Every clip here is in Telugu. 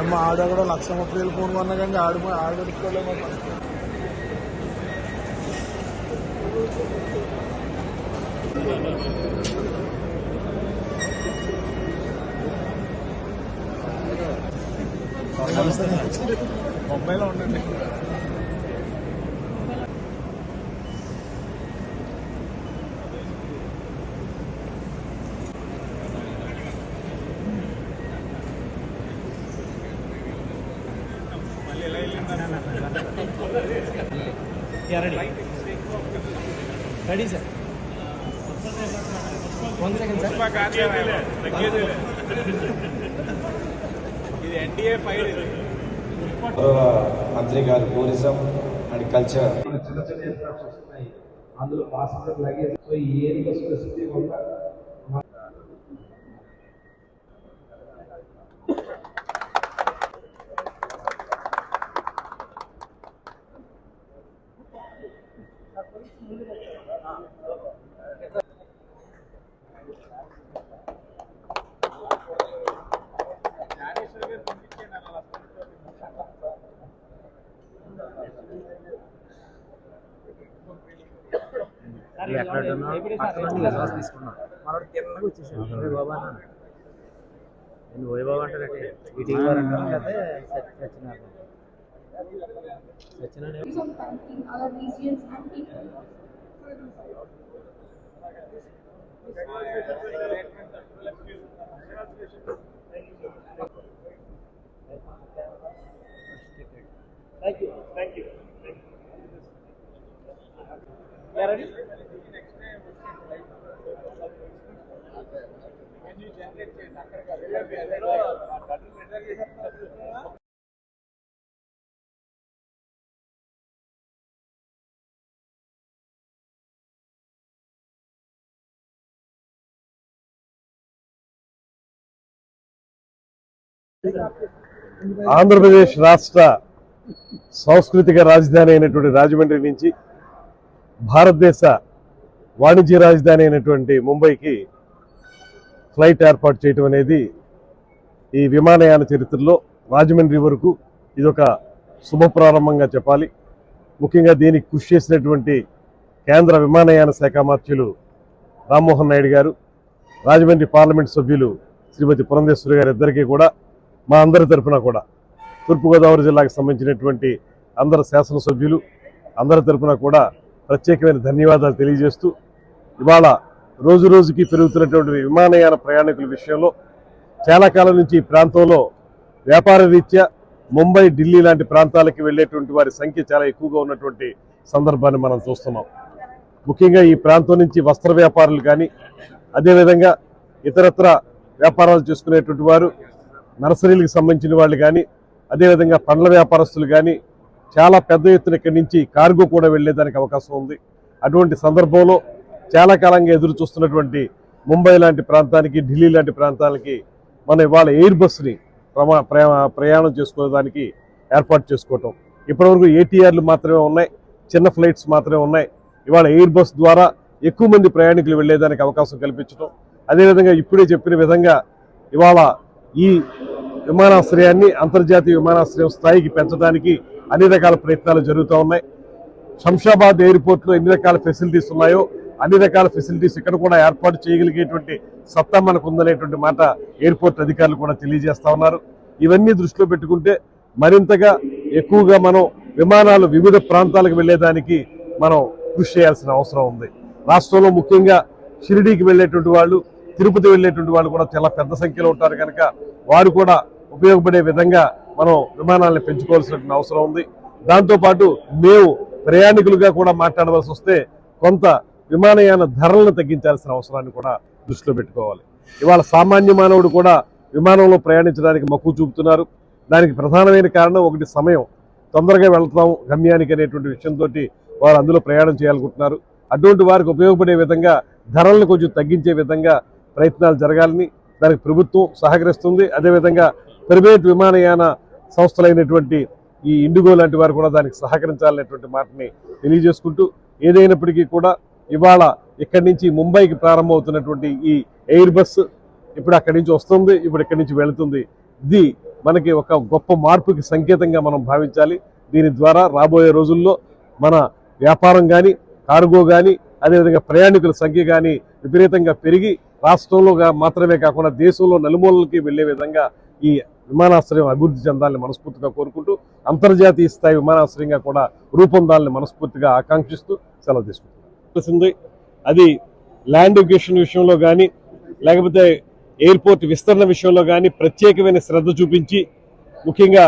అమ్మ ఆడ కూడా లక్ష ముప్పై వేలు ఫోన్ కొన్నా కానీ ఆడు ఆడ పెట్టుకోలేము బొంబాయిలో ఉండండి ready sir one second sir మంత్రి గారు టూరిజం అండ్ కల్చర్ చిన్న చిన్న ఎయిర్క్రాఫ్ట్స్ వస్తున్నాయి. అందులో పాసింజర్ లగేజ్ సో ఈ మనోడు తిన్నగా వచ్చేసాడు ఓయ్ బాబా అన్నాను నేను బాబా అంటానంటే ఈటీవీ వారు అంటారు లేకపోతే Satyanarayana Satyanarayana of thanking our regions and people. Andhra Pradesh రాష్ట్ర సాంస్కృతిక రాజధాని అయినటువంటి రాజమండ్రి నుంచి భారతదేశ వాణిజ్య రాజధాని అయినటువంటి ముంబైకి ఫ్లైట్ ఏర్పాటు చేయటం అనేది ఈ విమానయాన చరిత్రలో రాజమండ్రి వరకు ఇదొక శుభ ప్రారంభంగా చెప్పాలి. ముఖ్యంగా దీనికి కృషి చేసినటువంటి కేంద్ర విమానయాన శాఖ మంత్రులు రామ్మోహన్ నాయుడు గారు రాజమండ్రి పార్లమెంట్ సభ్యులు శ్రీమతి పురంధేశ్వరి గారు ఇద్దరికీ కూడా మా అందరి తరఫున కూడా తూర్పుగోదావరి జిల్లాకు సంబంధించినటువంటి అందరు శాసనసభ్యులు అందరి తరఫున కూడా ప్రత్యేకమైన ధన్యవాదాలు తెలియజేస్తూ ఇవాళ రోజు రోజుకి పెరుగుతున్నటువంటి విమానయాన ప్రయాణికుల విషయంలో చాలా కాలం నుంచి ఈ ప్రాంతంలో వ్యాపార రీత్యా ముంబై ఢిల్లీ లాంటి ప్రాంతాలకి వెళ్ళేటువంటి వారి సంఖ్య చాలా ఎక్కువగా ఉన్నటువంటి సందర్భాన్ని మనం చూస్తున్నాం. ముఖ్యంగా ఈ ప్రాంతం నుంచి వస్త్ర వ్యాపారులు కానీ అదేవిధంగా ఇతరత్ర వ్యాపారాలు చేసుకునేటువంటి వారు నర్సరీలకు సంబంధించిన వాళ్ళు కానీ అదేవిధంగా పండ్ల వ్యాపారస్తులు కానీ చాలా పెద్ద ఎత్తున ఇక్కడి నుంచి కార్గో కూడా వెళ్ళేదానికి అవకాశం ఉంది. అటువంటి సందర్భంలో చాలా కాలంగా ఎదురు చూస్తున్నటువంటి ముంబై లాంటి ప్రాంతానికి ఢిల్లీ లాంటి ప్రాంతాలకి మనం ఇవాళ ఎయిర్ బస్ని ప్రమా ప్రయా- ప్రయాణం చేసుకోవడానికి ఏర్పాటు చేసుకోవటం. ఇప్పటివరకు ఏటీఆర్లు మాత్రమే ఉన్నాయి చిన్న ఫ్లైట్స్ మాత్రమే ఉన్నాయి. ఇవాళ ఎయిర్ బస్ ద్వారా ఎక్కువ మంది ప్రయాణికులు వెళ్ళేదానికి అవకాశం కల్పించడం అదేవిధంగా ఇప్పుడే చెప్పిన విధంగా ఇవాళ ఈ విమానాశ్రయాన్ని అంతర్జాతీయ విమానాశ్రయం స్థాయికి పెంచడానికి అన్ని రకాల ప్రయత్నాలు జరుగుతూ ఉన్నాయి. శంషాబాద్ ఎయిర్పోర్ట్లో ఎన్ని రకాల ఫెసిలిటీస్ ఉన్నాయో అన్ని రకాల ఫెసిలిటీస్ ఇక్కడ కూడా ఏర్పాటు చేయగలిగేటువంటి సత్తా మనకు ఉందనేటువంటి మాట ఎయిర్పోర్ట్ అధికారులు కూడా తెలియజేస్తా ఉన్నారు. ఇవన్నీ దృష్టిలో పెట్టుకుంటే మరింతగా ఎక్కువగా మనం విమానాలు వివిధ ప్రాంతాలకు వెళ్ళేదానికి మనం కృషి చేయాల్సిన అవసరం ఉంది. రాష్ట్రంలో ముఖ్యంగా షిరిడీకి వెళ్ళేటువంటి వాళ్ళు తిరుపతి వెళ్ళేటువంటి వాళ్ళు కూడా చాలా పెద్ద సంఖ్యలో ఉంటారు కనుక వారు కూడా ఉపయోగపడే విధంగా మనం విమానాలను పెంచుకోవాల్సిన అవసరం ఉంది. దాంతోపాటు మేము ప్రయాణికులుగా కూడా మాట్లాడవలసి వస్తే కొంత విమానయాన ధరలను తగ్గించాల్సిన అవసరాన్ని కూడా దృష్టిలో పెట్టుకోవాలి. ఇవాళ సామాన్య మానవుడు కూడా విమానంలో ప్రయాణించడానికి మక్కువ చూపుతున్నారు. దానికి ప్రధానమైన కారణం ఒకటి సమయం. తొందరగా వెళ్తాం గమ్యానికి అనేటువంటి విషయంతో వారు అందులో ప్రయాణం చేయాలనుకుంటున్నారు. అటువంటి వారికి ఉపయోగపడే విధంగా ధరలను కొంచెం తగ్గించే విధంగా ప్రయత్నాలు జరగాలని దానికి ప్రభుత్వం సహకరిస్తుంది. అదేవిధంగా ప్రైవేట్ విమానయాన సంస్థలైనటువంటి ఈ ఇండిగో లాంటి వారు కూడా దానికి సహకరించాలనేటువంటి మాటని తెలియజేసుకుంటూ ఏదైనప్పటికీ కూడా ఇవాళ ఇక్కడి నుంచి ముంబైకి ప్రారంభమవుతున్నటువంటి ఈ ఎయిర్ బస్ ఇప్పుడు అక్కడి నుంచి వస్తుంది ఇప్పుడు ఇక్కడి నుంచి వెళుతుంది. ఇది మనకి ఒక గొప్ప మార్పుకి సంకేతంగా మనం భావించాలి. దీని ద్వారా రాబోయే రోజుల్లో మన వ్యాపారం కానీ కార్గో కానీ అదేవిధంగా ప్రయాణికుల సంఖ్య కానీ విపరీతంగా పెరిగి రాష్ట్రంలోగా మాత్రమే కాకుండా దేశంలో నలుమూలలకి వెళ్ళే విధంగా ఈ విమానాశ్రయం అభివృద్ధి చెందాలని మనస్ఫూర్తిగా కోరుకుంటూ అంతర్జాతీయ స్థాయి విమానాశ్రయంగా కూడా రూపొందాలని మనస్ఫూర్తిగా ఆకాంక్షిస్తూ సెలవు తీసుకుంటుంది అది ల్యాండ్ ఎడ్యుకేషన్ విషయంలో కానీ లేకపోతే ఎయిర్పోర్ట్ విస్తరణ విషయంలో కానీ ప్రత్యేకమైన శ్రద్ధ చూపించి ముఖ్యంగా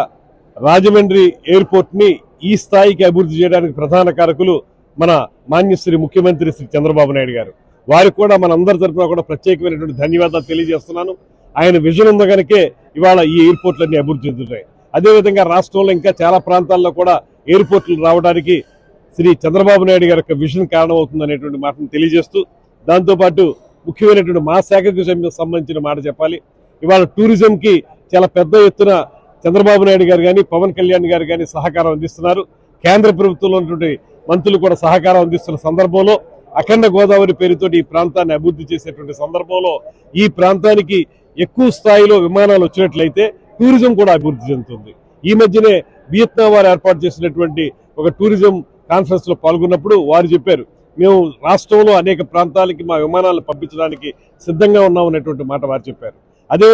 రాజమండ్రి ఎయిర్పోర్ట్ని ఈ స్థాయికి అభివృద్ధి చేయడానికి ప్రధాన కారకులు మన మాన్యశ్రీ ముఖ్యమంత్రి శ్రీ చంద్రబాబు నాయుడు గారు. వారికి కూడా మన అందరి తరఫున కూడా ప్రత్యేకమైనటువంటి ధన్యవాదాలు తెలియజేస్తున్నాను. ఆయన విజన్ ఉంది కనుకే ఇవాళ ఈ ఎయిర్పోర్ట్లన్నీ అభివృద్ధి చెందుతాయి. అదేవిధంగా రాష్ట్రంలో ఇంకా చాలా ప్రాంతాల్లో కూడా ఎయిర్పోర్ట్లు రావడానికి శ్రీ చంద్రబాబు నాయుడు గారి యొక్క విజన్ కారణమవుతుంది అనేటువంటి మాటను తెలియజేస్తూ దాంతోపాటు ముఖ్యమైనటువంటి మా శాఖకు సంబంధించిన మాట చెప్పాలి. ఇవాళ టూరిజంకి చాలా పెద్ద ఎత్తున చంద్రబాబు నాయుడు గారు కానీ పవన్ కళ్యాణ్ గారు కానీ సహకారం అందిస్తున్నారు. కేంద్ర ప్రభుత్వంలో ఉన్నటువంటి మంత్రులు కూడా సహకారం అందిస్తున్న సందర్భంలో అఖండ గోదావరి పేరుతోటి ఈ ప్రాంతాన్ని అభివృద్ధి చేసేటువంటి సందర్భంలో ఈ ప్రాంతానికి ఎక్కువ స్థాయిలో విమానాలు వచ్చినట్లయితే టూరిజం కూడా అభివృద్ధి చెందుతుంది. ఈ మధ్యనే వియత్నాం వారు ఏర్పాటు చేసినటువంటి ఒక టూరిజం కాన్ఫరెన్స్లో పాల్గొన్నప్పుడు వారు చెప్పారు మేము రాష్ట్రంలో అనేక ప్రాంతాలకి మా విమానాలు పంపించడానికి సిద్ధంగా ఉన్నాం అనేటువంటి మాట వారు చెప్పారు. అదే